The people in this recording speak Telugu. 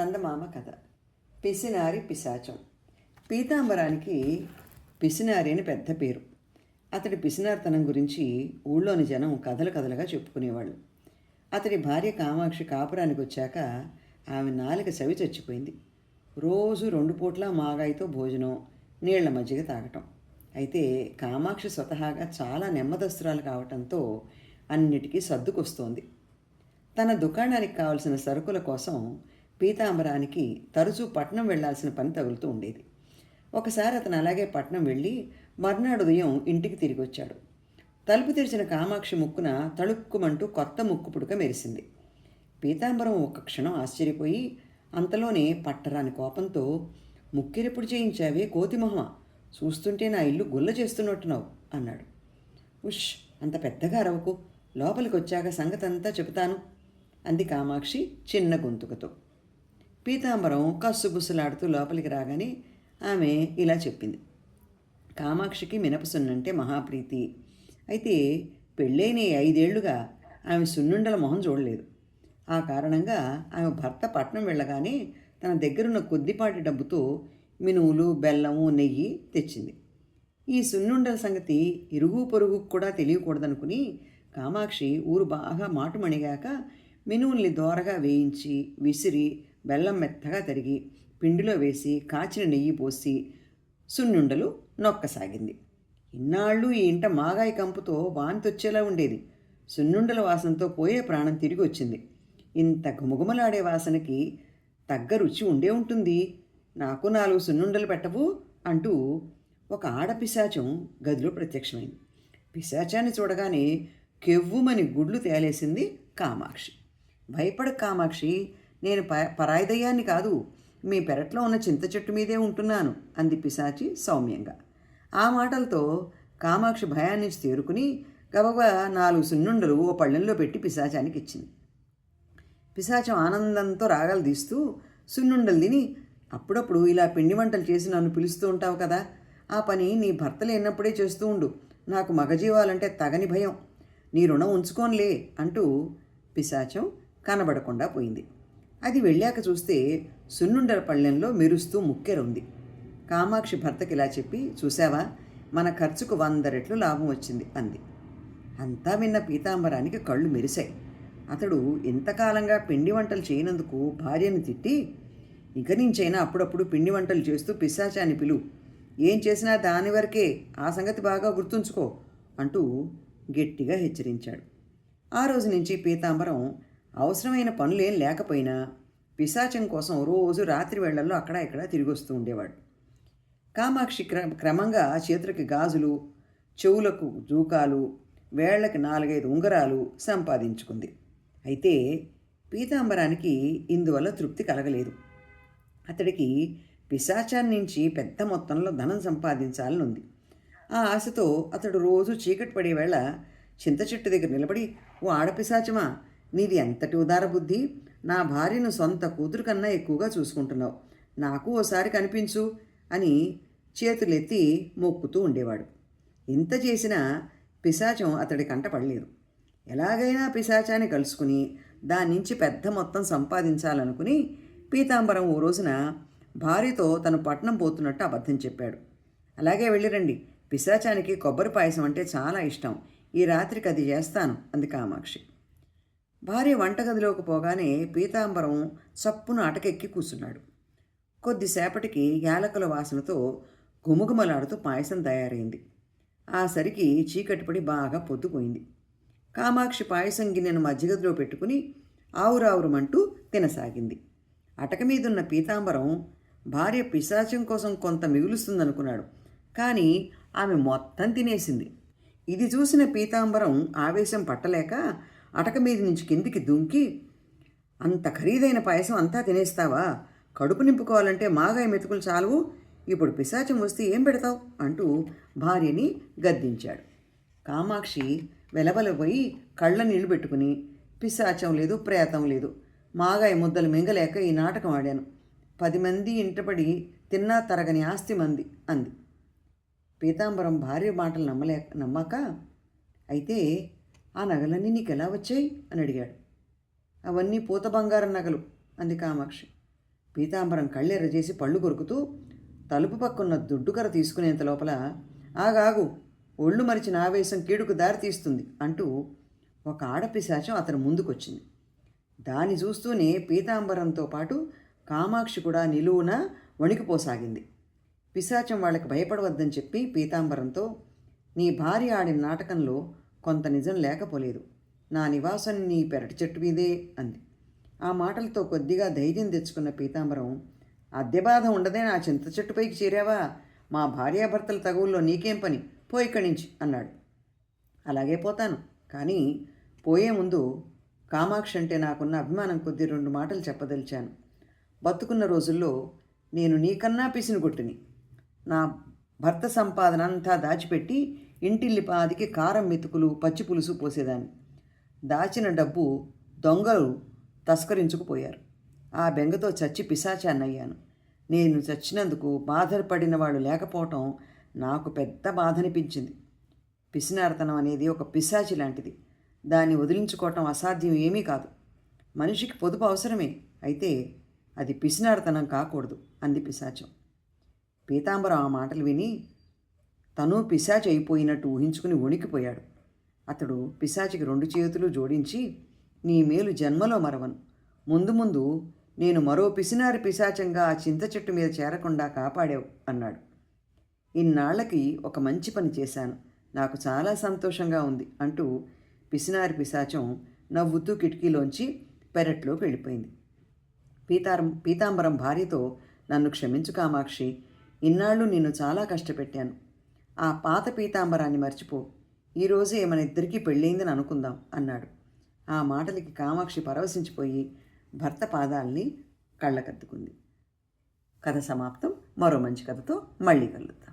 చందమామ కథ. పిసినారి పిశాచం. పీతాంబరానికి పిసినారి అని పెద్ద పేరు. అతడి పిసినారితనం గురించి ఊళ్ళోని జనం కథలు కథలుగా చెప్పుకునేవాళ్ళు. అతడి భార్య కామాక్షి కాపురానికి వచ్చాక ఆమె నాలుక చవి చచ్చిపోయింది. రోజు రెండు పూట్ల మాగాయితో భోజనం నీళ్ళ మజ్జిగ తాగటం. అయితే కామాక్షి స్వతహాగా చాలా నెమ్మదస్తురాలు కావటంతో అన్నిటికీ సర్దుకొస్తోంది. తన దుకాణానికి కావలసిన సరుకుల కోసం పీతాంబరానికి తరచూ పట్నం వెళ్ళాల్సిన పని తగులుతూ ఉండేది. ఒకసారి అతను అలాగే పట్నం వెళ్ళి మర్నాడు ఉదయం ఇంటికి తిరిగి వచ్చాడు తలుపు తెరిచిన కామాక్షి ముక్కున తళుక్కుమంటూ కొత్త ముక్కు పుడక మెరిసింది. పీతాంబరం ఒక క్షణం ఆశ్చర్యపోయి అంతలోనే పట్టరాని కోపంతో ముక్కిరెప్పుడు చేయించావే కోతిమహమ చూస్తుంటే నా ఇల్లు గుల్ల చేస్తున్నట్టున్నావు అన్నాడు. ఉష్ అంత పెద్దగా అరవకు. లోపలికి వచ్చాక సంగతంతా చెబుతాను అంది కామాక్షి చిన్న గొంతుకతో. పీతాంబరం కస్సుబుస్సులాడుతూ లోపలికి రాగానే ఆమె ఇలా చెప్పింది. కామాక్షికి మినపసున్నంటే మహాప్రీతి. అయితే పెళ్ళైన ఐదేళ్ళుగా ఆమె సున్నుండల మొహం చూడలేదు. ఆ కారణంగా ఆమె భర్త పట్నం వెళ్ళగానే తన దగ్గరున్న కొద్దిపాటి డబ్బుతో మినువులు బెల్లము నెయ్యి తెచ్చింది. ఈ సున్నుండల సంగతి ఇరుగు పొరుగు కూడా తెలియకూడదనుకుని కామాక్షి ఊరు బాగా మాటుమణిగాక మినువుల్ని దోరగా వేయించి విసిరి బెల్లం మెత్తగా తరిగి పిండిలో వేసి కాచిన నెయ్యి పోసి సున్నుండలు నొక్కసాగింది. ఇన్నాళ్ళు ఈ ఇంట మాగాయి కంపుతో వాంతొచ్చేలా ఉండేది. సున్నుండల వాసనతో పోయే ప్రాణం తిరిగి వచ్చింది. ఇంత గుమగుమలాడే వాసనకి తగ్గ రుచి ఉండే ఉంటుంది. నాకు నాలుగు సున్నుండలు పెట్టవు అంటూ ఒక ఆడపిశాచం గదిలో ప్రత్యక్షమైంది. పిశాచాన్ని చూడగానే కెవ్వుమని గుడ్లు తేలేసింది కామాక్షి. భయపడ కామాక్షి నేను ప పరాయిదయ్యాన్ని కాదు మీ పెరట్లో ఉన్న చింత చెట్టు మీదే ఉంటున్నాను అంది పిశాచి సౌమ్యంగా. ఆ మాటలతో కామాక్షి భయాన్నించి తేరుకుని గబగబా నాలుగు సున్నుండలు ఓ పళ్ళెంలో పెట్టి పిశాచానికి ఇచ్చింది. పిశాచం ఆనందంతో రాగాలు తీస్తూ సున్నుండలు తిని అప్పుడప్పుడు ఇలా పిండి వంటలు చేసి నన్ను పిలుస్తూ ఉంటావు కదా ఆ పని నీ భర్త లేనప్పుడే చేస్తూ ఉండు నాకు మగజీవాలంటే తగని భయం నీ రుణం ఉంచుకోనిలే అంటూ పిశాచం కనబడకుండా పోయింది. అది వెళ్ళాక చూస్తే సున్నుండల పళ్ళెంలో మెరుస్తూ ముక్కెరుంది. కామాక్షి భర్తకి ఇలా చెప్పి చూసావా మన ఖర్చుకు వంద రెట్లు లాభం వచ్చింది అంది. అంతా విన్న పీతాంబరానికి కళ్ళు మెరిశాయి. అతడు ఇంతకాలంగా పిండి వంటలు చేయనందుకు భార్యను తిట్టి ఇక నుంచైనా అప్పుడప్పుడు పిండి వంటలు చేస్తూ పిశాచాన్ని పిలు. ఏం చేసినా దాని వరకే. ఆ సంగతి బాగా గుర్తుంచుకో అంటూ గట్టిగా హెచ్చరించాడు. ఆ రోజు నుంచి పీతాంబరం అవసరమైన పనులేం లేకపోయినా పిశాచం కోసం రోజు రాత్రి వేళల్లో అక్కడ ఇక్కడ తిరిగి వస్తూ ఉండేవాడు. కామాక్షి క్ర క్రమంగా చేతులకి గాజులు చెవులకు జూకాలు వేళ్ళకి నాలుగైదు ఉంగరాలు సంపాదించుకుంది. అయితే పీతాంబరానికి ఇందువల్ల తృప్తి కలగలేదు. అతడికి పిశాచాన్ని నుంచి పెద్ద మొత్తంలో ధనం సంపాదించాలని ఉంది. ఆ ఆశతో అతడు రోజు చీకటి పడే వేళ చింత చెట్టు దగ్గర నిలబడి ఓ ఆడపిశాచమా నీది ఎంతటి ఉదార బుద్ధి? నా భార్యను సొంత కూతురు కన్నా ఎక్కువగా చూసుకుంటున్నావు. నాకు ఓసారి కనిపించు అని చేతులెత్తి మొక్కుతూ ఉండేవాడు. ఇంత చేసినా పిశాచం అతడి కంట పడలేదు. ఎలాగైనా పిశాచాన్ని కలుసుకుని దాని నుంచి పెద్ద మొత్తం సంపాదించాలనుకుని పీతాంబరం ఓ రోజున భార్యతో తను పట్నం పోతున్నట్టు అబద్ధం చెప్పాడు. అలాగే వెళ్ళిరండి పిశాచానికి కొబ్బరి పాయసం అంటే చాలా ఇష్టం. ఈ రాత్రికి అది చేస్తాను అంది కామాక్షి. భార్య వంటగదిలోకి పోగానే పీతాంబరం చప్పున అటకెక్కి కూర్చున్నాడు. కొద్దిసేపటికి యాలకుల వాసనతో గుమగుమలాడుతూ పాయసం తయారైంది. ఆ సరికి చీకటిపడి బాగా పొద్దుపోయింది. కామాక్షి పాయసం గిన్నెను మధ్యగదిలో పెట్టుకుని ఆవురావురమంటూ తినసాగింది. అటక మీదున్న పీతాంబరం భార్య పిశాచం కోసం కొంత మిగులుస్తుందనుకున్నాడు. కానీ ఆమె మొత్తం తినేసింది. ఇది చూసిన పీతాంబరం ఆవేశం పట్టలేక అటక మీద నుంచి కిందికి దుంకి అంత ఖరీదైన పాయసం అంతా తినేస్తావా? కడుపు నింపుకోవాలంటే మాగాయ మెతుకులు చాలువు ఇప్పుడు పిశాచం వస్తే ఏం పెడతావు? అంటూ భార్యని గద్దించాడు. కామాక్షి వెలవలపోయి కళ్ళ నీళ్ళు పెట్టుకుని పిశాచం లేదు ప్రేతం లేదు. మాగాయ ముద్దలు మింగలేక ఈ నాటకం ఆడాను. పది మంది ఇంటపడి తిన్నా తరగని ఆస్తి మంది అంది. పీతాంబరం భార్య మాటలు నమ్మలే నమ్మక అయితే ఆ నగలన్నీ నీకు ఎలా వచ్చాయి? అని అడిగాడు. అవన్నీ పూత బంగారం నగలు అంది కామాక్షి. పీతాంబరం కళ్ళెర్రజేసి పళ్ళు కొరుకుతూ తలుపు పక్కున్న దుడ్డుకర తీసుకునేంత లోపల ఆగాగు ఒళ్ళు మరిచిన ఆవేశం కీడుకు దారి తీస్తుంది అంటూ ఒక ఆడపిశాచం అతను ముందుకొచ్చింది. దాన్ని చూస్తూనే పీతాంబరంతో పాటు కామాక్షి కూడా నిలువున వణికిపోసాగింది. పిశాచం వాళ్ళకి భయపడవద్దని చెప్పి పీతాంబరంతో నీ భార్య ఆడిన నాటకంలో కొంత నిజం లేకపోలేదు. నా నివాసం నీ పెరటి చెట్టు మీదే అంది. ఆ మాటలతో కొద్దిగా ధైర్యం తెచ్చుకున్న పీతాంబరం అద్దె బాధ ఉండదే నా చింత చెట్టుపైకి చేరావా? మా భార్యాభర్తల తగువుల్లో నీకేం పని? పో ఇక్కడి నుంచి అన్నాడు. అలాగే పోతాను. కానీ పోయే ముందు కామాక్షి అంటే నాకున్న అభిమానం కొద్ది రెండు మాటలు చెప్పదలిచాను. బతుకున్న రోజుల్లో నేను నీకన్నా పిసిని కొట్టిని నా భర్త సంపాదన అంతా దాచిపెట్టి ఇంటిల్లిపాదికి కారం మెతుకులు పచ్చి పులుసు పోసేదాన్ని. దాచిన డబ్బు దొంగలు తస్కరించుకుపోయారు. ఆ బెంగతో చచ్చి పిశాచాన్నయ్యాను. నేను చచ్చినందుకు బాధపడిన వాళ్ళు లేకపోవటం నాకు పెద్ద బాధ అనిపించింది పిసినారతనం అనేది ఒక పిశాచి లాంటిది. దాన్ని వదిలించుకోవటం అసాధ్యం ఏమీ కాదు. మనిషికి పొదుపు అవసరమే. అయితే అది పిసినారతనం కాకూడదు అంది పిశాచం. పీతాంబరం ఆ మాటలు విని తను పిశాచి అయిపోయినట్టు ఊహించుకుని వణికిపోయాడు. అతడు పిశాచికి రెండు చేతులు జోడించి నీ మేలు జన్మలో మరవను. ముందు ముందు నేను మరో పిసినారి పిశాచంగా ఆ చింత చెట్టు మీద చేరకుండా కాపాడావు అన్నాడు. ఇన్నాళ్ళకి ఒక మంచి పని చేశాను. నాకు చాలా సంతోషంగా ఉంది అంటూ పిసినారి పిశాచం నవ్వుతూ కిటికీలోంచి పెరట్లోకి వెళ్ళిపోయింది. పీతారం పీతాంబరం భార్యతో నన్ను క్షమించు కామాక్షి. ఇన్నాళ్ళు నిన్ను చాలా కష్టపెట్టాను. ఆ పాత పీతాంబరాన్ని మర్చిపో. ఈరోజే మన ఇద్దరికీ పెళ్ళయిందని అనుకుందాం అన్నాడు. ఆ మాటలకి కామాక్షి పరవశించిపోయి భర్త పాదాల్ని కళ్ళకద్దుకుంది. కథ సమాప్తం. మరో మంచి కథతో మళ్ళీ కలుద్దాం.